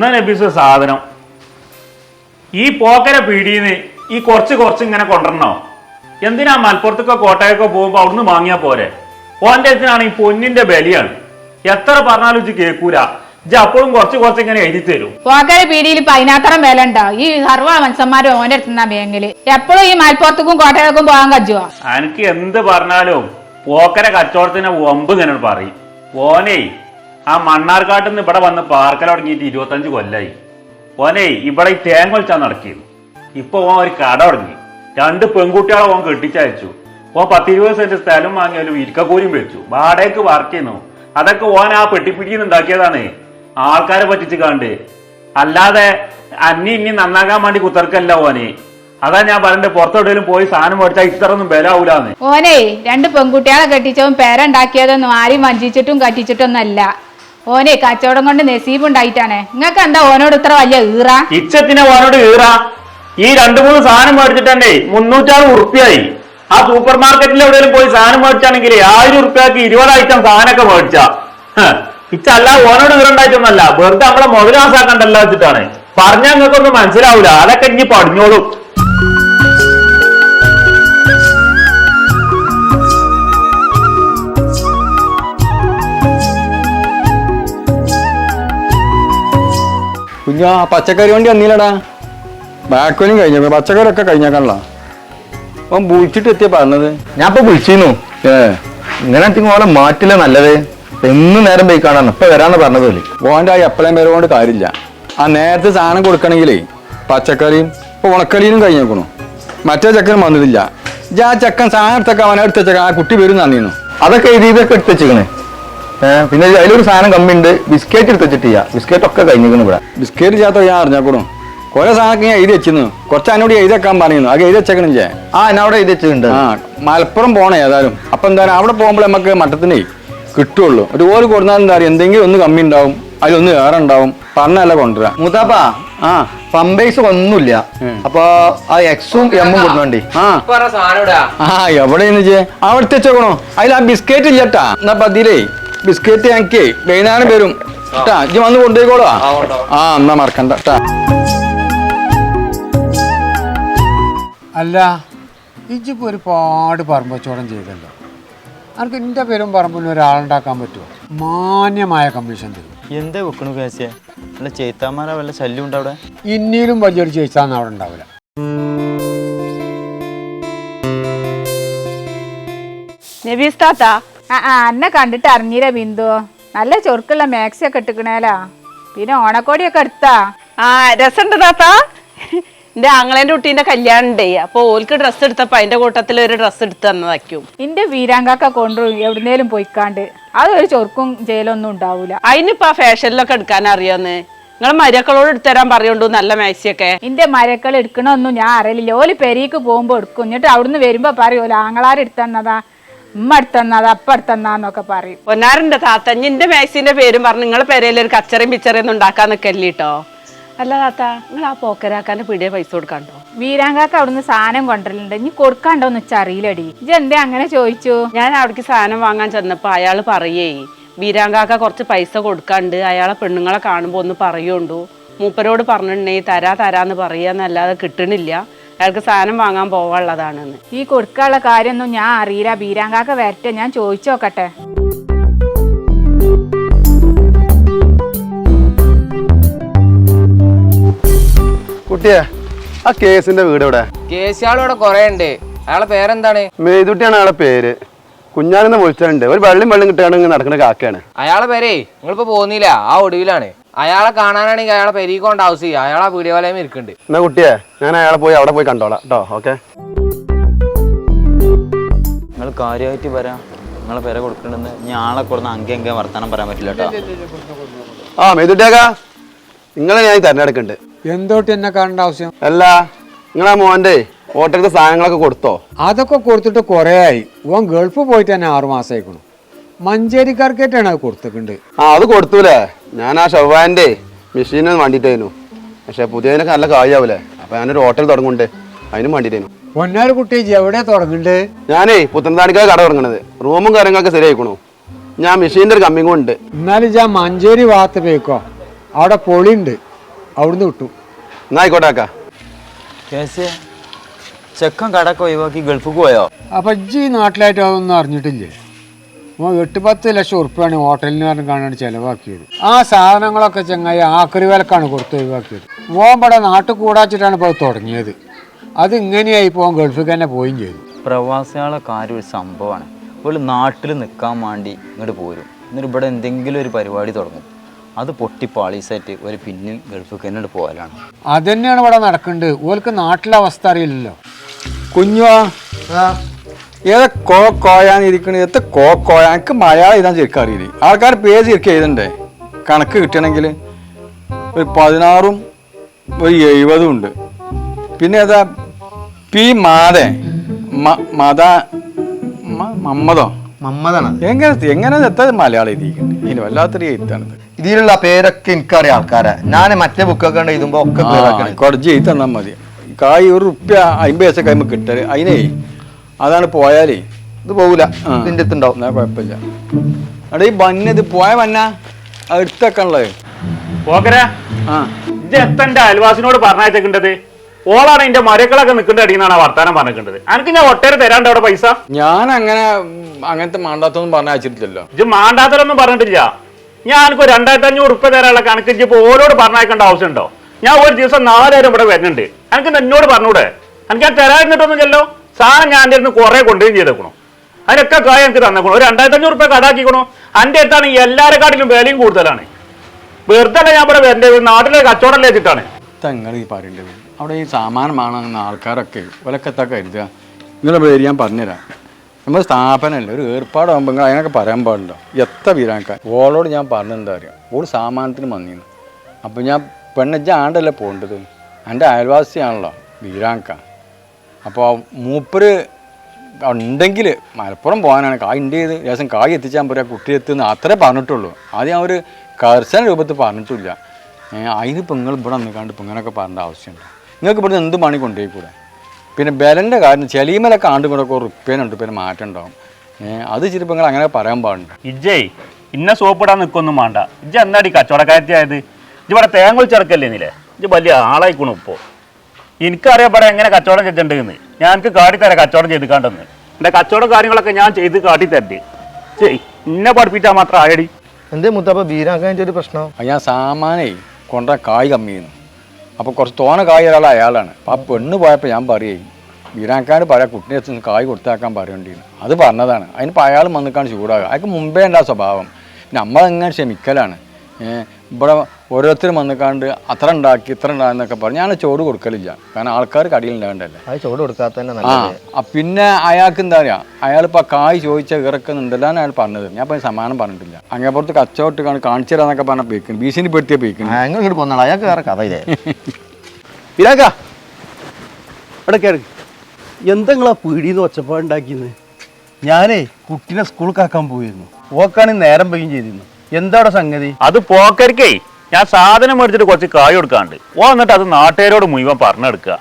ഇന്ന ലഭിച്ച സാധനം. ഈ പോക്കര പീടിന്ന് ഈ കുറച്ച് കുറച്ച് ഇങ്ങനെ കൊണ്ടുവരണോ? എന്തിനാ മലപ്പുറത്തൊക്കെ കോട്ടയൊക്കെ പോകുമ്പോൾ അവിടുന്ന് വാങ്ങിയാൽ പോരെ? ഓന്റെ അടുത്തിനാണ് ഈ പൊന്നിന്റെ ബലിയാണ്. എത്ര പറഞ്ഞാലും ഇജ്ജ് കേൾക്കൂല ഇജ്ജ് അപ്പോഴും കുറച്ച് കുറച്ച് ഇങ്ങനെ എഴുതി തരും. പോക്കര പീടിയിൽ പതിനാത്തരം വില ഉണ്ടാവും ഈ സർവ മനുഷ്യന്മാരും ഓന്റെ അടുത്തുന്ന ബാങ്കിൽ. എപ്പോഴും ഈ മലപ്പുറത്തേക്കും കോട്ടയക്കും പോകാൻ കജുവാ എനിക്ക് എന്ത് പറഞ്ഞാലും പോക്കര കച്ചവടത്തിന് ഒമ്പ് ഇങ്ങനെ പറയും. ഓനേ ആ മണ്ണാർക്കാട്ടിൽ നിന്ന് ഇവിടെ വന്ന് പാർക്കൽ തുടങ്ങിയിട്ട് ഇരുപത്തഞ്ച് കൊല്ലായി. ഓനെ ഇവിടെ ഈ തേങ്ങ വലിച്ചാൽ നടക്കിയിരുന്നു ഇപ്പൊ ഓൻ ഒരു കട തുടങ്ങി. രണ്ട് പെൺകുട്ടികളെ ഓൻ കെട്ടിച്ചയച്ചു. ഓൻ പത്തിരുപത് സെന്റ് സ്ഥലം വാങ്ങിയാലും ഇരിക്കക്കൂലിയും വെച്ചു. വാടകയ്ക്ക് വർക്ക് ചെയ്യുന്നു. അതൊക്കെ ഓൻ ആ പെട്ടിപ്പിടിയിൽ ഉണ്ടാക്കിയതാണ് ആൾക്കാരെ പറ്റിച്ച് കണ്ട്. അല്ലാതെ അന്നി ഇനി നന്നാക്കാൻ വേണ്ടി കുത്തർക്കല്ല ഓനെ. അതാ ഞാൻ പറഞ്ഞത് പുറത്തെവിടെയും പോയി സാധനം മേടിച്ചാൽ ഇത്ര ഒന്നും ബലാവൂലാന്ന് ഓനെ രണ്ട് പെൺകുട്ടികളെ കെട്ടിച്ചതും പേരുണ്ടാക്കിയതൊന്നും ആരും വഞ്ചിച്ചിട്ടും കട്ടിച്ചിട്ടൊന്നും അല്ല. ഓനെ കച്ചവടം കൊണ്ട് നസീബ് ഉണ്ടായിട്ടാണ് നിങ്ങൾക്ക് എന്താ ഓനോട് ഇത്ര വലിയ ഈറ? ഇച്ചത്തിനെ ഓനോട് ഈറ. ഈ രണ്ടു മൂന്ന് സാധനം മേടിച്ചിട്ടേ മുന്നൂറ്റാറ് ഉറുപ്പ്യായി. ആ സൂപ്പർ മാർക്കറ്റിൽ എവിടെയെങ്കിലും പോയി സാധനം മേടിച്ചാണെങ്കിൽ ആയിരം ഉറുപ്പ്യക്ക് ഇരുപത് ഐറ്റം സാധനമൊക്കെ മേടിച്ച. ഇച്ചല്ല ഓനോട് ഈറുണ്ടായിട്ടൊന്നല്ല. വെറുതെ നമ്മളെ മുതലാസാക്കണ്ടല്ലോ വെച്ചിട്ടാണ്. പറഞ്ഞാൽ നിങ്ങൾക്കൊന്നും മനസ്സിലാവൂല. അതൊക്കെ ഇനി പഠിഞ്ഞോളും കുഞ്ഞാ പച്ചക്കറി വണ്ടി വന്നില്ലടാ ബാക്കോലും കഴിഞ്ഞ. പച്ചക്കറിയൊക്കെ കഴിഞ്ഞേക്കാണല്ലോ. അവൻ വിളിച്ചിട്ട് എത്തിയ പറഞ്ഞത്. ഞാൻ ഇപ്പൊ വിളിച്ചിരുന്നു ഏ. ഇങ്ങനെ ഓളെ മാറ്റില്ല നല്ലത്. എന്നും നേരം പോയി കാണാൻ ഇപ്പൊ വരാന്ന് പറഞ്ഞത് പോലെ ഓന്റെ ആ എപ്പോഴും പേര് കൊണ്ട് കാര്യമില്ല. ആ നേരത്തെ സാധനം കൊടുക്കണമെങ്കിലേ പച്ചക്കറിയും ഇപ്പൊ ഉണക്കലിയും കഴിഞ്ഞേക്കണു. മറ്റേ ചക്കനും വന്നിട്ടില്ല. ഇജ് ആ ചക്കൻ സാധനം എടുത്തൊക്കെ അവനെ ആ കുട്ടി വരും നന്ദിന്നു. അതൊക്കെ എഴുതിയതൊക്കെ എടുത്തച്ചേക്കണേ പിന്നെ അതിലൊരു സാധനം കമ്മി ഉണ്ട് ബിസ്ക്കറ്റ് എടുത്ത് വെച്ചിട്ട് ചെയ്യാം ബിസ്ക്കറ്റ് ഒക്കെ കഴിഞ്ഞിരിക്കുന്നു ഇവിടെ. ബിസ്ക്കറ്റ് ചേർത്ത ഞാൻ അറിഞ്ഞാക്കൂടും. കുറെ സാധനം ഞാൻ എഴുതി വെച്ചിരുന്നു. കുറച്ച് അതിനോട് എഴുതി വെക്കാൻ പറയുന്നു അത് എഴുതി വെച്ചേക്കണില്ലേ ആ എന്നാ അവിടെ എഴുതി വെച്ചിട്ടുണ്ട്. ആ മലപ്പുറം പോണേ ഏതായാലും. അപ്പൊ എന്തായാലും അവിടെ പോകുമ്പോൾ നമുക്ക് മട്ടത്തിനേ കിട്ടുള്ളൂ. ഒരു ഓര് കൊടുത്താൽ എന്താ പറയുക എന്തെങ്കിലും ഒന്ന് കമ്മി ഉണ്ടാവും. അതിലൊന്ന് ഏറെ ഉണ്ടാവും. പറഞ്ഞല്ല കൊണ്ടുവരാം. മൂത്താപ്പ ആ. പമ്പേഴ്സ് ഒന്നുമില്ല. ഉം. അപ്പൊ ആ എക്സും എമ്മും കൊടുക്കണ്ടി ആ. ചേ അവിടുത്തെ വെച്ചോക്കണോ. അതിൽ ആ ബിസ്ക്കറ്റ് ഇല്ലട്ടാ എന്നാ പതിയിലേ? ബിസ്ക്കറ്റ് ഞങ്ങൾക്ക് വൈകുന്നേരം വരും. കേട്ടാ ഇജ്ജ് വന്ന് കൊണ്ടുപോയിക്കോളാ ആ. എന്നാ മറക്കണ്ട കേട്ടാ അല്ല ഇജ്ജിപ്പോ ഒരുപാട് പറമ്പ് കച്ചവടം ചെയ്തല്ലോ. അനക്ക് എന്റെ പേരും പറമ്പിൽ ഒരാളുണ്ടാക്കാൻ പറ്റുമോ മാന്യമായ കമ്മീഷൻ തരും. എന്താ വെക്കണു കേസിയെ അല്ല ചേത്താമാരാ വല്ല ശല്യം ഉണ്ടോ അവിടെ? ഇന്നിയിലും വലിയൊരു ചേച്ചാന്ന് അവിടെ ഉണ്ടാവില്ല. നബീസ് താത്ത ആ ആ എന്നെ കണ്ടിട്ട് അറിഞ്ഞില്ല ബിന്ദു? നല്ല ചൊറുക്കുള്ള മാക്സി ഒക്കെ ഇട്ടിക്കണേലാ. പിന്നെ ഓണക്കോടിയൊക്കെ എടുത്താ ആ രസമുണ്ട് താത്ത. എന്റെ ആങ്ങളേന്റെ കുട്ടീന്റെ കല്യാണം ഉണ്ടേ. അപ്പൊ ഓൽക്ക് ഡ്രസ്സ് എടുത്തപ്പോ അതിന്റെ കൂട്ടത്തിൽ ഒരു ഡ്രസ്സ് എടുത്ത് തന്നതാക്കും എന്റെ വീരാങ്കാക്ക കൊണ്ടു എവിടുന്നേലും പോയിക്കാണ്ട്. അതൊരു ചൊറുക്കും ജയിലൊന്നും ഉണ്ടാവൂല. അതിനിപ്പോ ആ ഫാഷനിലൊക്കെ എടുക്കാൻ അറിയാന്ന്. നിങ്ങൾ മരക്കളോട് എടുത്തരാൻ പറയുണ്ടു നല്ല മാക്സിയൊക്കെ? എന്റെ മരക്കൾ എടുക്കണമൊന്നും ഞാൻ അറിയില്ല ഓൽ പെരീക്ക് പോകുമ്പോ എടുക്കും. എന്നിട്ട് അവിടുന്ന് വരുമ്പോ പറയൂല ആങ്ങളാർ എടുത്തന്നതാ ഉമ്മ അപ്പ എടുത്തന്നാന്നൊക്കെ പറയും. പൊന്നാറിന്റെ താത്ത. നിന്റെ മാക്സിന്റെ പേരും പറഞ്ഞ് നിങ്ങളെ പേരെല്ലാം ഒരു കച്ചറയും പിച്ചറയും ഒന്നും ഉണ്ടാക്കാൻ നിക്കല്ലേ കേട്ടോ അല്ല താത്ത നിങ്ങൾ ആ പോക്കരാക്കാന്റെ പീടിയ പൈസ കൊടുക്കാണ്ടോ? വീരാങ്കാക്ക് അവിടുന്ന് സാധനം കൊണ്ടുവരലുണ്ട്. ഇനി കൊടുക്കാണ്ടോന്ന് വെച്ചാൽ അറിയില്ലടി. എന്തേ അങ്ങനെ ചോദിച്ചു? ഞാൻ അവിടേക്ക് സാധനം വാങ്ങാൻ ചെന്നപ്പോ അയാൾ പറയേ വീരാങ്കാക്ക കുറച്ച് പൈസ കൊടുക്കാണ്ട് അയാളെ പെണ്ണുങ്ങളെ കാണുമ്പോ ഒന്ന് പറയുണ്ടു മൂപ്പരോട് പറഞ്ഞിട്ടുണ്ടെങ്കിൽ തരാ തരാന്ന് പറയാന്നല്ലാതെ കിട്ടണില്ല. അയാൾക്ക് സാധനം വാങ്ങാൻ പോവാനുള്ളതാണെന്ന്. ഈ കൊടുക്കാനുള്ള കാര്യമൊന്നും ഞാൻ അറിയില്ല. ബീരാങ്കാക്ക വരട്ടെ. ഞാൻ ചോദിച്ചോക്കട്ടെ കുട്ടിയെ ആ കേസിന്റെ വീട് ഇവിടെ കേസിയാളിവിടെ കൊറേ ഉണ്ട് അയാളെ പേരെന്താണ്? മേതുട്ടിയാണ് അയാളെ പേര്. കുഞ്ഞാനെന്ന് വിളിച്ചിട്ടുണ്ട്. ഒരു വെള്ളം വെള്ളം കിട്ടാണ്ട് നടക്കുന്ന കാക്കയാണ്. അയാളെ പേരേ നിങ്ങളിപ്പോ പോകുന്നില്ല. ആ ഒടുവിലാണ്. അയാളെ കാണാനാണെങ്കിൽ അയാളെ പെരീക്കൊണ്ട് ഹൗസ് ചെയ്യുക അയാളെ വീഡിയോ വലയം ഇരിക്കുന്നുണ്ട് എന്നാ കുട്ടിയെ ഞാൻ അയാളെ പോയി അവിടെ പോയി കണ്ടോളാം കേട്ടോ ഓക്കെ നിങ്ങൾ കാര്യമായിട്ട് വരാം നിങ്ങളെ പേരെ കൊടുക്കണ്ടെന്ന്. ഞാളെ കൊടുന്ന അങ്കെ അങ്കെ വർത്താനം പറയാൻ പറ്റില്ല കേട്ടോ. ആ മേതുട്ടിയാക്കാ നിങ്ങളെ ഞാൻ തിരഞ്ഞെടുക്കുന്നുണ്ട് എന്തോട്ട് എന്നെ കാണേണ്ട ആവശ്യം? അല്ല നിങ്ങളാ മോന്റെ ഹോട്ടലത്തെ സാധനങ്ങളൊക്കെ കൊടുത്തോ? അതൊക്കെ കൊടുത്തിട്ട് കുറേ ആയി. ഓൻ ഗൾഫ് പോയിട്ട് തന്നെ ആറു മാസമായിക്കണു മഞ്ചേരിക്കാർക്കായിട്ടാണ് അത് കൊടുത്തിട്ടുണ്ട്. ആ അത് കൊടുത്തൂലേ? ഞാൻ ആ ഷവാന്റെ മെഷീന് വേണ്ടിയിട്ടായിരുന്നു പക്ഷെ പുതിയതിനൊക്കെ നല്ല കാര്യാവൂലേ അപ്പൊ ഞാനൊരു ഹോട്ടൽ തുടങ്ങുന്നുണ്ട്. അതിനും വേണ്ടിയിട്ടായിരുന്നു പൊന്നാർ കുട്ടി എവിടെ തുടങ്ങണ്ട്? ഞാനേ പുത്തൻതാണിക്കാർ കട തുടങ്ങണത്. റൂമും കാര്യങ്ങളൊക്കെ ശരിയായിക്കണു. ഞാൻ മെഷീന്റെ ഒരു കമ്മിങ്ങും ഉണ്ട്. എന്നാലും ഞാൻ മഞ്ചേരി ഭാഗത്ത് പോയിക്കോ. അവിടെ പൊളിയുണ്ട്. അവിടുന്ന് കിട്ടും എന്നാ ആയിക്കോട്ടെ അക്ക കേസ് ചെക്കൻ കടക്ക ഒഴിവാക്കി ഗൾഫിൽ പോയോ? അപ്പം ഇജ്ജ് ഈ നാട്ടിലായിട്ട് അതൊന്നും അറിഞ്ഞിട്ടില്ലേ? എട്ട് പത്ത് ലക്ഷം ഉറുപ്പാണ് ഹോട്ടലിന് പറഞ്ഞ് കാണാൻ ചിലവാക്കിയത്. ആ സാധനങ്ങളൊക്കെ ചങ്ങായി ആക്രി വിലക്കാണ് കൊടുത്ത് ഒഴിവാക്കിയത്. ഓൻ ഇവിടെ നാട്ടിൽ കൂടാച്ചിട്ടാണ് ഇപ്പോൾ തുടങ്ങിയത്. അത് ഇങ്ങനെയായി പോകാൻ ഗൾഫിൽ തന്നെ പോയും ചെയ്തു. പ്രവാസികളെ കാര്യം ഒരു സംഭവമാണ്. ഇപ്പോൾ നാട്ടിൽ നിൽക്കാൻ വേണ്ടി ഇങ്ങോട്ട് പോരും. എന്നിട്ട് ഇവിടെ എന്തെങ്കിലും ഒരു പരിപാടി തുടങ്ങും. അത് പൊട്ടി പാളീസായിട്ട് ഒരു പിന്നിൽ ഗൾഫിൽ തന്നെ പോകലാണ് തന്നെയാണ് ഇവിടെ നടക്കേണ്ടത് ഓൾക്ക് നാട്ടിലെ അവസ്ഥ അറിയില്ലല്ലോ. കുഞ്ഞുവാ. ഏതാ കോ കോയാന്ന് ഇരിക്കണ എത്ര കോ കോയാ എനിക്ക് മലയാളം എഴുതാൻ ശരിക്കും അറിയില്ല. ആൾക്കാർ പേര് ശരിക്കും എഴുതണ്ടേ? കണക്ക് കിട്ടണമെങ്കിൽ ഒരു പതിനാറും ഒരു എഴുപതും ഉണ്ട്. പിന്നെ ഏതാ? പി മാത. മത മമ്മതോ എങ്ങനെ എങ്ങനെ എത്താ മലയാളം എഴുതിയിരിക്കുന്നത് ഇതിന് വല്ലാത്തൊരു എഴുത്താണിത് ഇതിലുള്ള പേരൊക്കെ എനിക്കറിയാം ആൾക്കാരെ. ഞാൻ മറ്റേ ബുക്കൊക്കെ എഴുതുമ്പോൾ എഴുതുമ്പോ ഒക്കെ കുറച്ച് എഴുതി തന്നാൽ മതി. കായ് ഒരു റുപ്യ അമ്പത് പൈസ കഴിയുമ്പോൾ കിട്ടൽ. അതിനേ അതാണ് പോയാലേ. ഇത് പോകൂല ഇതിന്റെ ഇതിന്റെ അടുത്തുണ്ടാവും. എന്നാ കുഴപ്പമില്ല. അവിടെ ഈ ബന്ന ഇത് പോയ ബന്ന എടുത്തേക്കാണല്ലേ പോക്കരാ. ആ. ഇത് എത്തന്റെ അയൽവാസിനോട് പറഞ്ഞയച്ചേക്കേണ്ടത് ഓളാണ് എന്റെ മരക്കളൊക്കെ നിൽക്കേണ്ട അടിയെന്നാണ് ആ വർത്താനം പറഞ്ഞിട്ടുണ്ട് എനിക്ക് ഞാൻ ഒട്ടേറെ തരാണ്ട് അവിടെ പൈസ? ഞാൻ അങ്ങനെ അങ്ങനത്തെ മാണ്ടാത്തൊന്നും പറഞ്ഞ അയച്ചിട്ടില്ലല്ലോ ഇത് മാണ്ടാത്തലൊന്നും പറഞ്ഞിട്ടില്ല. ഞാൻ എനിക്ക് രണ്ടായിരത്തി അഞ്ഞൂറ് ഉറുപ്പ തരാനുള്ള കണക്ക് ഇപ്പൊ ഓരോട് പറഞ്ഞയക്കേണ്ട ആവശ്യമുണ്ടോ? ഞാൻ ഒരു ദിവസം നാലായിരം ഇവിടെ വരുന്നുണ്ട്. എനിക്ക് എന്നോട് പറഞ്ഞൂടെ? എനിക്ക് ഞാൻ തരാതിരുന്നിട്ടൊന്നുമില്ലല്ലോ? സാധനം ഞാൻ എന്റെ അടുത്ത് കുറെ കൊണ്ടുപോയി ചെയ്തേക്കണോ. അതിനൊക്കെ കായ എനിക്ക് തന്നേക്കണോ. ഒരു രണ്ടായിരത്തി അഞ്ഞൂറ് ഉറുപ്പ കടാക്കിക്കണോ. എന്റെ അടുത്താണ് എല്ലാവരെക്കാട്ടിലും വിലയും കൂടുതലാണ്. വെറുതെ ഞാൻ ഇവിടെ എന്റെ നാട്ടിലെ കച്ചവടം വെച്ചിട്ടാണ്. നിങ്ങൾ ഈ പറയേണ്ടത് അവിടെ ഈ സാമാനം വാങ്ങുന്ന ആൾക്കാരൊക്കെ ഒലക്കത്ത കരുതുക? നിങ്ങളെ പേര് ഞാൻ പറഞ്ഞുതരാം. നമ്മൾ സ്ഥാപനമല്ല ഒരു ഏർപ്പാടാകുമ്പോൾ നിങ്ങൾ അതിനൊക്കെ പറയാൻ പാടില്ല എത്ര വീരാക്കാൻ ഓളോട് ഞാൻ പറഞ്ഞെന്താ അറിയാം? ഓൾ സാമാനത്തിന് വന്നിരുന്നു അപ്പോൾ ഞാൻ പെണ്ണജ്ജ ആണ്ടല്ലേ പോകേണ്ടത് എന്റെ അയൽവാസിയാണല്ലോ വീരാങ്ക. അപ്പോൾ മൂപ്പര് ഉണ്ടെങ്കിൽ മലപ്പുറം പോകാനാണ്. കായ് ഉണ്ട് ചെയ്ത്. ദിവസം കായ് എത്തിച്ചാൽ പോരാ കുട്ടി എത്തുന്ന അത്രേ പറഞ്ഞിട്ടുള്ളൂ. ആദ്യം അവർ കർശന രൂപത്തിൽ പറഞ്ഞിട്ടില്ല. അതിനിപ്പോൾ നിങ്ങൾ ഇവിടെ നിൽക്കാണ്ട് ഇപ്പം ഇങ്ങനെയൊക്കെ പറഞ്ഞ ആവശ്യമുണ്ട്. നിങ്ങൾക്ക് ഇവിടുന്ന് എന്ത് പണി കൊണ്ടുപോയിക്കൂടെ? പിന്നെ ബലന്റെ കാര്യം ചെളിമലൊക്കെ ആണ്ടും കൂടെ ഒക്കെ റുപ്യേനുണ്ട് പിന്നെ മാറ്റം ഉണ്ടാവും. അത് ചിലപ്പോൾ നിങ്ങൾ അങ്ങനെ പറയാൻ പാടുണ്ട്. ഇജ്ജേ ഇന്ന സോപ്പിടാൻ നിൽക്കൊന്നും വേണ്ട. ഇജ്ജ് എന്താടി കച്ചവടക്കാരത്തിയായത് ഇജ്ജ് ഇവിടെ തേങ്ങ വിളിച്ചിറക്കല്ലേ നിലേ? ഇജ്ജ് വലിയ ആളായിക്കോണു ഇപ്പോൾ എനിക്കറിയാം പറയാം എങ്ങനെ കച്ചവടം ചെയ്തിട്ടുണ്ടെന്ന്. ഞാൻ എനിക്ക് കാട്ടിത്തരാം കച്ചവടം ചെയ്ത് കണ്ടെന്ന് എന്റെ കച്ചവടം കാര്യങ്ങളൊക്കെ ഞാൻ ചെയ്ത് കാട്ടിത്തരണ്ട് ചെയ് എന്നെ പഠിപ്പിച്ചാൽ മാത്രം ആയടി. എന്തേ മുത്തപ്പ ബീരാക്കാൻ ഒരു പ്രശ്നം? ഞാൻ സാമാനേ കൊണ്ട കായ് കമ്മി അപ്പൊ അപ്പോൾ കുറച്ച് തോന കായ് ഒരാൾ അയാളാണ്. അപ്പോൾ ആ പെണ്ണ് പോയപ്പോൾ ഞാൻ പറയേ ബീരാക്കാട് പറയാ കുട്ടിനെ എത്തുന്ന കായ് കൊടുത്താക്കാൻ പറയേണ്ടിയിരുന്നു അത് പറഞ്ഞതാണ്. അതിനിപ്പോൾ അയാൾ വന്നിക്കാണ് ചൂടാകുക. അയാൾക്ക് മുമ്പേ ഉണ്ട് ആ സ്വഭാവം. നമ്മളെങ്ങനെ ക്ഷമിക്കലാണ്? ഏഹ് ഇവിടെ ഓരോരുത്തരും വന്നിക്കാണ്ട് അത്ര ഉണ്ടാക്കി ഇത്ര ഉണ്ടാകുന്നൊക്കെ പറഞ്ഞ് ഞാൻ ചോട് കൊടുക്കലില്ല. കാരണം ആൾക്കാർ കടിയിൽ ഉണ്ടാകണ്ടല്ലേ അത് ചോട് കൊടുക്കാത്ത തന്നെ ആ നല്ലത്. ആ, പിന്നെ അയാൾക്ക് എന്താ പറയുക അയാളിപ്പോൾ കായ് ചോദിച്ച ഇറക്കുന്നുണ്ടല്ലോ അയാൾ പറഞ്ഞത്. ഞാൻ ഇപ്പം സമാനം പറഞ്ഞിട്ടില്ല. അങ്ങേപ്പുറത്ത് കച്ചവട്ട് കാണി കാണിച്ചു തരാന്നൊക്കെ പറഞ്ഞ പേക്കുന്നു ഭീഷണിപ്പെടുത്തിയ പേക്കുന്നു ഞങ്ങൾ ഇങ്ങോട്ട് പോന്നാളാ. അയാൾക്ക് വേറെ കഥ ഇരാക്ക ഇവിടെ കേറി. എന്തെങ്ങളാ പീടിന്ന് ഒച്ചപ്പാടുണ്ടാക്കിയെന്ന് ഞാനേ കുട്ടീനെ സ്കൂൾക്കാക്കാൻ പോയിരുന്നു. ഓക്കാണെങ്കിൽ നേരം പോയും ചെയ്തിരുന്നു. എന്താ അവിടെ സംഗതി? അത് പോക്കരിക്കേ. ഞാൻ സാധനം മേടിച്ചിട്ട് കുറച്ച് കായ് കൊടുക്കാണ്ട്. ഓ എന്നിട്ട് അത് നാട്ടുകാരോട് മുഴുവൻ പറഞ്ഞെടുക്കുക.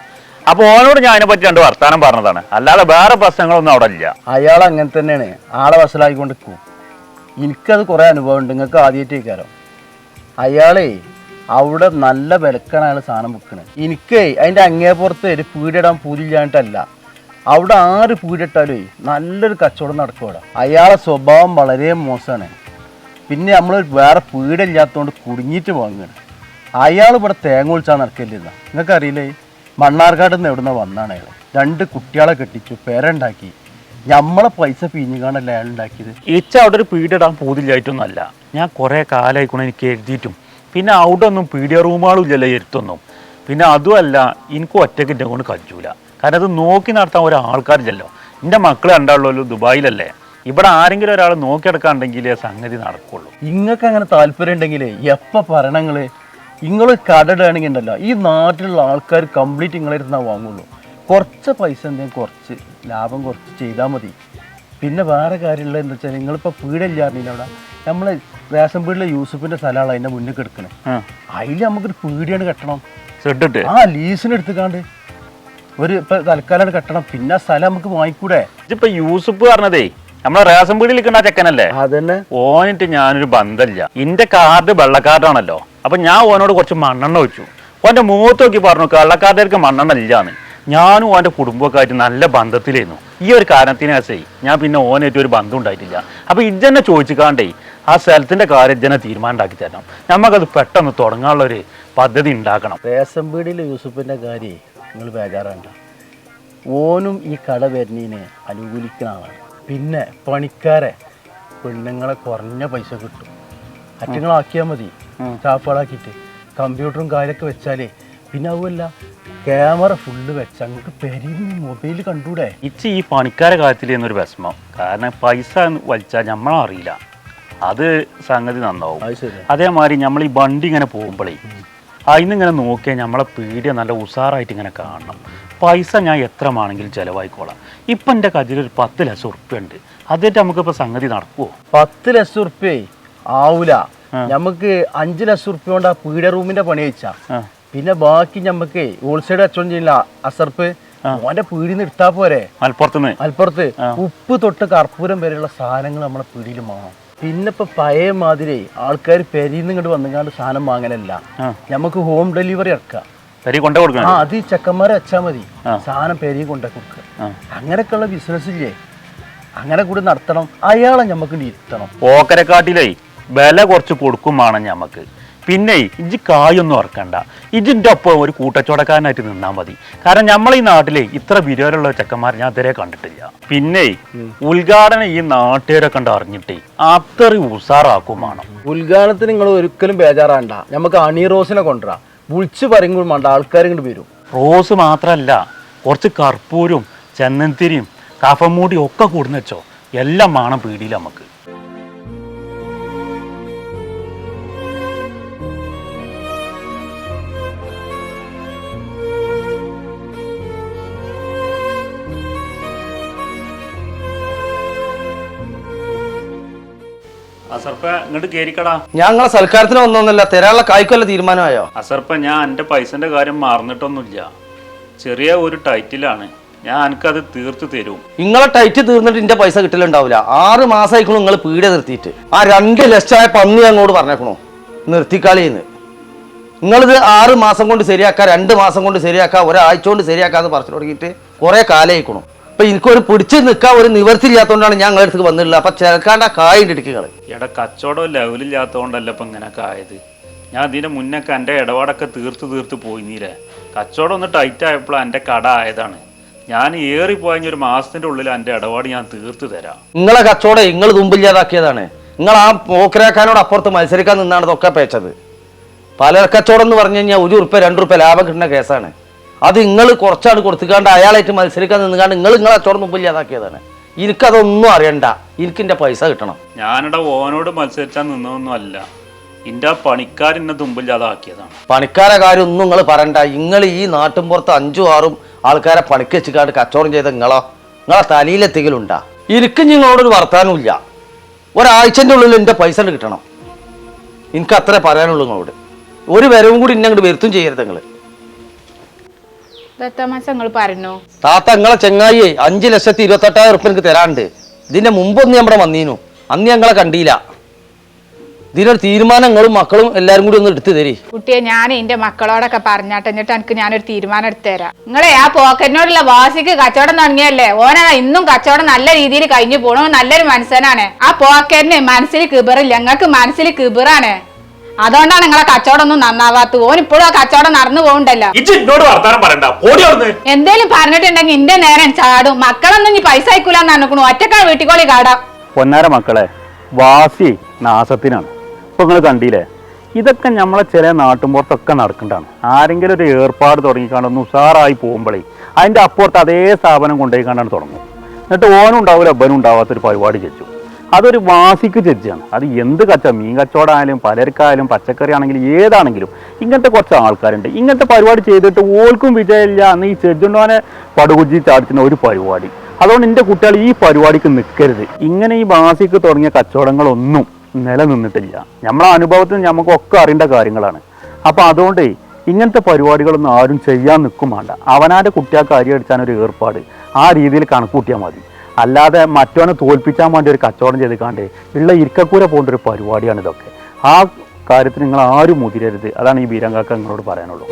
അപ്പൊ ഓനോട് ഞാൻ അതിനെപ്പറ്റി രണ്ട് വർത്താനം പറഞ്ഞതാണ്. അല്ലാതെ വേറെ പ്രശ്നങ്ങളൊന്നും അവിടെ ഇല്ല. അയാൾ അങ്ങനെ തന്നെയാണ്. ആളെ വസലായിക്കൊണ്ട് നിൽക്കും എനിക്കത് കുറെ അനുഭവം ഉണ്ട് നിങ്ങൾക്ക് ആദ്യമായിട്ട് ആദ്യമായിട്ടേക്കാരോ അയാളേ അവിടെ നല്ല വിലക്കാണ് അയാൾ സാധനം വെക്കണത് എനിക്ക് അതിന്റെ അങ്ങേപ്പുറത്ത് ഒരു പീടിടാൻ പൂതില്ലായിട്ടല്ല അവിടെ ആറ് പീടിട്ടാലേ നല്ലൊരു കച്ചവടം നടക്കും അവിടെ. അയാളെ സ്വഭാവം വളരെ മോശമാണ്. പിന്നെ നമ്മൾ വേറെ പീടില്ലാത്തതുകൊണ്ട് കുടുങ്ങിയിട്ട് വാങ്ങുകയാണ് അയാൾ ഇവിടെ തേങ്ങ നടക്കില്ല നിങ്ങൾക്ക് അറിയില്ലേ മണ്ണാർക്കാട് നിന്ന് എവിടെ നിന്ന് വന്നാണ് അയാൾ രണ്ട് കുട്ടികളെ കെട്ടിച്ചു പേരുണ്ടാക്കി നമ്മളെ പൈസ പിഞ്ഞുകാണല്ലേ അയാൾ ഉണ്ടാക്കിയത്? ഇച്ച അവിടെ ഒരു പീടിയിടാൻ പൂതില്ലായിട്ടൊന്നുമല്ല. ഞാൻ കുറേ കാലമായിക്കോണം എനിക്ക് എഴുതിയിട്ടും. പിന്നെ അവിടെ ഒന്നും പീഡിയ റൂമുകളും ഇല്ലല്ലോ എരുത്തൊന്നും പിന്നെ അതുമല്ല എനിക്ക് ഒറ്റയ്ക്ക് എന്റെ കൊണ്ട് കഴിച്ചൂല. കാരണം അത് നോക്കി നടത്താൻ ഒരാൾക്കാരില്ലല്ലോ. എന്റെ മക്കൾ രണ്ടാളുള്ളൂ ദുബായിലല്ലേ? ഇവിടെ ആരെങ്കിലും ഒരാൾ നോക്കിയെടുക്കാണ്ടെങ്കിലേ സംഗതി നടക്കുള്ളൂ. ഇങ്ങൾക്ക് അങ്ങനെ താല്പര്യം ഉണ്ടെങ്കിലേ എപ്പോൾ പറയണങ്ങൾ? നിങ്ങൾ കടയിടുകയാണെങ്കിൽ ഉണ്ടല്ലോ ഈ നാട്ടിലുള്ള ആൾക്കാർ കംപ്ലീറ്റ് നിങ്ങളെ ഇരുന്നാ വാങ്ങുള്ളൂ. കുറച്ച് പൈസ എന്തെങ്കിലും കുറച്ച് ലാഭം കുറച്ച് ചെയ്താൽ മതി. പിന്നെ വേറെ കാര്യമുള്ളത് എന്താ വെച്ചാൽ നിങ്ങളിപ്പോൾ പീടില്ലാറില്ല അവിടെ? നമ്മൾ റേഷൻ പീടിലെ യൂസഫിന്റെ സ്ഥലമാണ് അതിന്റെ മുന്നിൽ കിടക്കണേ അതിൽ നമുക്കൊരു പീടിയാണ് കെട്ടണം. ആ ലീസിന് എടുത്തുകാണ്ട് ഒരു ഇപ്പം തൽക്കാലം കെട്ടണം. പിന്നെ ആ സ്ഥലം നമുക്ക് വാങ്ങിക്കൂടെ? ഇതിപ്പോൾ യൂസുഫ് പറഞ്ഞതേ നമ്മളെ റേഷൻ പീടിയിൽ നിൽക്കുന്ന ചെക്കനല്ലേ? അതന്നെ. ഓനിട്ട് ഞാനൊരു ബന്ധമില്ല. എന്റെ കാർഡ് വെള്ളക്കാർഡാണല്ലോ. അപ്പൊ ഞാൻ ഓനോട് കുറച്ച് മണ്ണെണ്ണ വെച്ചു ഓന്റെ മുഖത്ത് നോക്കി പറഞ്ഞു കള്ളക്കാരുടെ മണ്ണെണ്ണ ഇല്ലാന്ന്. ഞാനും ഓന്റെ കുടുംബമൊക്കെ ആയിട്ട് നല്ല ബന്ധത്തിലായിരുന്നു. ഈ ഒരു കാരണത്തിനേ ഞാൻ പിന്നെ ഓനായിട്ട് ഒരു ബന്ധം ഉണ്ടായിട്ടില്ല. അപ്പൊ ഇജ്ജെന്നെ ചോദിച്ചിക്കാണ്ടേ ആ സ്ഥലത്തിന്റെ കാര്യം ഇജ്ജനെ തീരുമാനം ഉണ്ടാക്കി തരണം. നമുക്കത് പെട്ടെന്ന് തുടങ്ങാനുള്ള ഒരു പദ്ധതി ഉണ്ടാക്കണം. റേഷൻ പീടിയിൽ യൂസഫിന്റെ കാര്യം നിങ്ങൾ ബേജാറാണ്ട. ഓനും ഈ കട വരുന്നതിനെ അനുകൂലിക്കുന്ന ആളാണ്. പിന്നെ പണിക്കാരെ പെണ്ണുങ്ങളെ കുറഞ്ഞ പൈസ കിട്ടും. അറ്റങ്ങളാക്കിയാൽ മതി. സ്റ്റാഫുകളാക്കിയിട്ട് കമ്പ്യൂട്ടറും കാര്യമൊക്കെ വെച്ചാലേ പിന്നെ അതുമല്ല ക്യാമറ ഫുള്ള് വെച്ച് നിങ്ങൾക്ക് പെരിയും മൊബൈൽ കണ്ടൂടെ? ഇച്ച് ഈ പണിക്കാരെ കാര്യത്തിൽ എന്നൊരു വിഷമം. കാരണം പൈസ വലിച്ചാൽ നമ്മളറിയില്ല അത് സംഗതി നന്നാവും. അതേമാതിരി നമ്മൾ ഈ വണ്ടി ഇങ്ങനെ പോകുമ്പോഴേ അതിന് ഇങ്ങനെ നോക്കിയാൽ നമ്മളെ പീടിയ നല്ല ഉഷാറായിട്ട് ഇങ്ങനെ കാണണം. പൈസ ഞാൻ എത്രമാണെങ്കിലും ചിലവായിക്കോളാം. ഇപ്പം എന്റെ കയ്യിൽ ഒരു പത്ത് ലക്ഷം ഉറുപ്പ്യ ഉണ്ട് അതായിട്ട് നമുക്കിപ്പോൾ സംഗതി നടക്കുമോ പത്ത് ലക്ഷം ഉറുപ്പ്യ? ആവൂല. നമുക്ക് അഞ്ച് ലക്ഷം ഉറുപ്പ്യ കൊണ്ട് ആ പീഡ റൂമിന്റെ പണി വെച്ചാ പിന്നെ ബാക്കി നമുക്ക് ഹോൾസെയിൽ കച്ചവടം ചെയ്യില്ല അസർപ്പ്. ഓന്റെ പീടിന്ന് എടുത്താ പോരെ. മലപ്പുറത്ത്. മലപ്പുറത്ത് ഉപ്പ് തൊട്ട് കർപ്പൂരം വരെയുള്ള സാധനങ്ങൾ നമ്മളെ പീടിയിൽ വാങ്ങാം പിന്നെ ഇപ്പൊ പഴയ മാതിരി ആൾക്കാർ പെരിന്ന് ഇങ്ങോട്ട് വന്നിങ്ങാണ്ട് സാധനം വാങ്ങലല്ല. നമുക്ക് ഹോം ഡെലിവറി ഇറക്കാം. ആ അത് ഈ ചെക്കന്മാരെ വെച്ചാൽ മതി. സാധനം പെരി കൊണ്ടേ കൊടുക്കുക അങ്ങനെയൊക്കെയുള്ള ബിസിനസ് ഇല്ലേ? അങ്ങനെ കൂടി നടത്തണം. അയാളെ നമുക്ക് ഇരുത്തണം. ഓക്കരക്കാട്ടിലേ വില കുറച്ച് കൊടുക്കും വേണം ഞമ്മക്ക്. പിന്നെ ഇഞ്ചി കായൊന്നും ഓർക്കണ്ട. ഇജിന്റെ ഒപ്പം ഒരു കൂട്ടച്ചോടക്കാരനായിട്ട് നിന്നാൽ മതി. കാരണം നമ്മളെ ഈ നാട്ടിലെ ഇത്ര വിരോധമുള്ള ചെക്കന്മാർ ഞാൻ ഇതുവരെ കണ്ടിട്ടില്ല. പിന്നെ ഉദ്ഘാടനം ഈ നാട്ടുകാരെ കണ്ട് അറിഞ്ഞിട്ടേ അത്ര ഉഷാറാക്കും വേണം. ഉദ്ഘാടനത്തിന് നിങ്ങൾ ഒരിക്കലും ബേജാറാണ്ട. നമുക്ക് അണി റോസിനെ കൊണ്ടുവരാം. വിളിച്ച് പറയുമ്പോൾ വേണ്ട ആൾക്കാർ ഇങ്ങോട്ട് വരും. റോസ് മാത്രമല്ല കുറച്ച് കർപ്പൂരും ചെന്നന്തിരിയും കഫമൂടിയും ഒക്കെ കൂടുന്ന വെച്ചോ എല്ലാം വേണം പീടിയിൽ നമുക്ക് അസർപ്പ ഇങ്ങോട്ട് കേറിക്കടാ. ഞങ്ങളെ സൽക്കാരത്തിന് വന്നൊന്നല്ല തരാനുള്ള കായ്ക്കല്ല തീരുമാനമായോ? അസർപ്പ ഞാൻ എന്റെ പൈസന്റെ കാര്യം മറന്നിട്ടൊന്നുമില്ല. ചെറിയ ഒരു ടൈറ്റിലാണ്. ഞാൻ എനിക്കത് തീർത്തു തരും. നിങ്ങളെ ടൈറ്റ് തീർന്നിട്ട് എന്റെ പൈസ കിട്ടലുണ്ടാവില്ല ആറ് മാസമായിക്കണു നിങ്ങൾ പീഡ നിർത്തിയിട്ട്. ആ രണ്ട് ലക്ഷമായ പന്നി അങ്ങോട്ട് പറഞ്ഞേക്കണു. നിർത്തിക്കളിന്ന്. നിങ്ങളിത് ആറ് മാസം കൊണ്ട് ശരിയാക്കാം രണ്ട് മാസം കൊണ്ട് ശരിയാക്കാം ഒരാഴ്ച കൊണ്ട് ശരിയാക്കാന്ന് പറഞ്ഞു തുടങ്ങിയിട്ട് കുറേ കാലമായിക്കണു അപ്പൊ എനിക്കൊരു പിടിച്ച് നിൽക്കാൻ ഒരു നിവർത്തി ഇല്ലാത്തതുകൊണ്ടാണ് ഞാൻ നിങ്ങളുടെ അടുത്ത് വന്നിട്ടുള്ളത്. അപ്പൊ ചേർക്കാണ്ട കായ് ഇടിക്കുക എടാ കച്ചവടം ലെവലില്ലാത്തതുകൊണ്ടല്ല ഇപ്പൊ ഇങ്ങനെയൊക്കെ ആയത് ഞാൻ ഇതിന്റെ മുന്നൊക്കെ എന്റെ ഇടപാടൊക്കെ തീർത്ത് തീർത്ത് പോയിന്നീലേ കച്ചവടം ഒന്ന് ടൈറ്റ് ആയപ്പോൾ എന്റെ കട ആയതാണ്. ഞാൻ ഏറിപ്പോയ ഒരു മാസത്തിന്റെ ഉള്ളിൽ എന്റെ ഇടപാട് ഞാൻ തീർത്ത് തരാം. നിങ്ങളെ കച്ചവടം നിങ്ങൾ തുമ്പില്ലാതാക്കിയതാണ്. നിങ്ങൾ ആ പോക്കരാക്കാനോട് അപ്പുറത്ത് മത്സരിക്കാൻ നിന്നാണ് ഇതൊക്കെ പേച്ചത്. പല കച്ചവടം എന്ന് പറഞ്ഞു കഴിഞ്ഞാൽ ഒരു ഉറുപ്പ്യ രണ്ട് ഉറുപ്പ്യ ലാഭം കിട്ടുന്ന കേസാണ്. അത് നിങ്ങൾ കുറച്ചാണ് കൊടുത്തുകാണ്ട് അയാളായിട്ട് മത്സരിക്കാൻ നിന്നുകാണ്ട് നിങ്ങൾ നിങ്ങളെ ചോർന്ന് ഇല്ലാതാക്കിയതാണ്. എനിക്കതൊന്നും അറിയണ്ട. എനിക്ക് എന്റെ പൈസ കിട്ടണം. ഞാനിവിടെ ഓനോട് മത്സരിച്ചാൽ നിന്നൊന്നും അല്ല എന്റെ എന്നെ തുമ്പില്ലാതാക്കിയതാണ് പണിക്കാരെ കാര്യം ഒന്നും നിങ്ങൾ പറയണ്ട. നിങ്ങൾ ഈ നാട്ടും പുറത്ത് അഞ്ചും ആറും ആൾക്കാരെ പണിക്ക് വെച്ചിക്കാണ്ട് കച്ചവടം ചെയ്ത നിങ്ങളോ നിങ്ങളെ തലയിലെത്തിക്കലുണ്ടാ? എനിക്ക് നിങ്ങളോടൊരു വർത്താനമില്ല ഒരാഴ്ചന്റെ ഉള്ളിൽ എന്റെ പൈസ കിട്ടണം. എനിക്ക് അത്രേ പറയാനുള്ളൂ നിങ്ങളോട് ഒരു വരവും കൂടി ഇന്നെ അങ്ങോട്ട് വരുത്തും ചെയ്യരുത് നിങ്ങൾ ദത്തമാസ പറഞ്ഞു? താത്ത നിങ്ങളെ ചെങ്ങായി അഞ്ച് ലക്ഷത്തി ഇരുപത്തെട്ടായിരം ഉറുപ്പ്യ എനിക്ക് തരാണ്ട് ഇതിന്റെ മുമ്പൊന്ന് ഞമ്മടെ വന്നീനു. അന്ന് ഞങ്ങളെ കണ്ടില്ല. ഇതിനൊരു തീരുമാനം നിങ്ങളും മക്കളും എല്ലാവരും കൂടി ഒന്ന് എടുത്തു തരി. കുട്ടിയെ ഞാൻ എന്റെ മക്കളോടൊക്കെ പറഞ്ഞാട്ടെ. എന്നിട്ട് എനിക്ക് ഞാനൊരു തീരുമാനം എടുത്തു തരാം. നിങ്ങളെ ആ പോക്കറ്റിനോടുള്ള വാസിക്ക് കച്ചവടം തുടങ്ങിയല്ലേ ഓനാ ഇന്നും കച്ചവടം നല്ല രീതിയിൽ കഴിഞ്ഞു പോണു. നല്ലൊരു മനുഷ്യനാണ് ആ പോക്കറ്റിന് മനസ്സിൽ കിബറില്ല. ഞങ്ങൾക്ക് മനസ്സിൽ കിബറാണ്. അതുകൊണ്ടാണ് നിങ്ങളെ കച്ചവടം ഒന്നും നന്നാവാത്ത ഓൻ ഇപ്പോഴും ആ കച്ചവടം നടന്നു പോകണ്ടല്ലോ ഇജ്ജ് എന്നോട് വർത്താനം പറയണ്ട. ഓടി അവിടുന്ന്. എന്തേലും പറഞ്ഞിട്ടുണ്ടെങ്കിൽ ഇന്റെ നേരം ചാടും. മക്കളൊന്നും ഇനി പൈസ അയക്കൂലെന്ന് നടക്കണു ഒറ്റക്കാൾ വീട്ടിക്കോളി കാടാം. പൊന്നാര മക്കളെ വാസി നാശത്തിനാണ് ഇപ്പൊ നിങ്ങൾ കണ്ടില്ലേ? ഇതൊക്കെ നമ്മളെ ചില നാട്ടുമ്പുറത്തൊക്കെ നടക്കണ്ടാണ്. ആരെങ്കിലും ഒരു ഏർപ്പാട് തുടങ്ങിക്കാണ്ടൊന്ന് ഉഷാറായി പോകുമ്പോഴേ അതിന്റെ അപ്പുറത്ത് അതേ സ്ഥാപനം കൊണ്ടുപോയി കണ്ടാണ് തുടങ്ങും എന്നിട്ട് ഓനും ഉണ്ടാവില്ല അബ്ബനും ഉണ്ടാവാത്തൊരു പരിപാടി ചെച്ചു അതൊരു വാസിക്ക് ചെച്ചാണ് അത് എന്ത് കച്ച മീൻ കച്ചവടമായാലും പലർക്കായാലും പച്ചക്കറി ആണെങ്കിലും ഏതാണെങ്കിലും ഇങ്ങനത്തെ കുറച്ച് ആൾക്കാരുണ്ട്. ഇങ്ങനത്തെ പരിപാടി ചെയ്തിട്ട് ഓൾക്കും വിജയമില്ല എന്ന് ഈ ചെജുണ്ടോനെ പടുകുജി ചാടിച്ചിന് ഒരു പരിപാടി. അതുകൊണ്ട് എന്റെ കുട്ടികൾ ഈ പരിപാടിക്ക് നിൽക്കരുത് ഇങ്ങനെ ഈ വാസിക്ക് തുടങ്ങിയ കച്ചവടങ്ങളൊന്നും നിലനിന്നിട്ടില്ല. നമ്മളെ അനുഭവത്തിൽ നമുക്കൊക്കെ അറിയേണ്ട കാര്യങ്ങളാണ്. അപ്പോൾ അതുകൊണ്ട് ഇങ്ങനത്തെ പരിപാടികളൊന്നും ആരും ചെയ്യാൻ നിൽക്കും വേണ്ട. അവനാന്റെ കുട്ടികൾക്ക് അരി അടിച്ചാൻ ഒരു ഏർപ്പാട്. ആ രീതിയിൽ കണക്കൂട്ടിയാൽ മതി. അല്ലാതെ മറ്റവനെ തോൽപ്പിക്കാൻ വേണ്ടി ഒരു കച്ചവടം ചെയ്തിക്കാണ്ട് കാണ്ടേ ഉള്ള ഇരിക്കക്കൂര പോകേണ്ട ഒരു പരിപാടിയാണ് ഇതൊക്കെ. ആ കാര്യത്തിൽ നിങ്ങൾ ആരും മുതിരരുത്. അതാണ് ഈ വീരങ്കാക്ക നിങ്ങളോട് പറയാനുള്ളൂ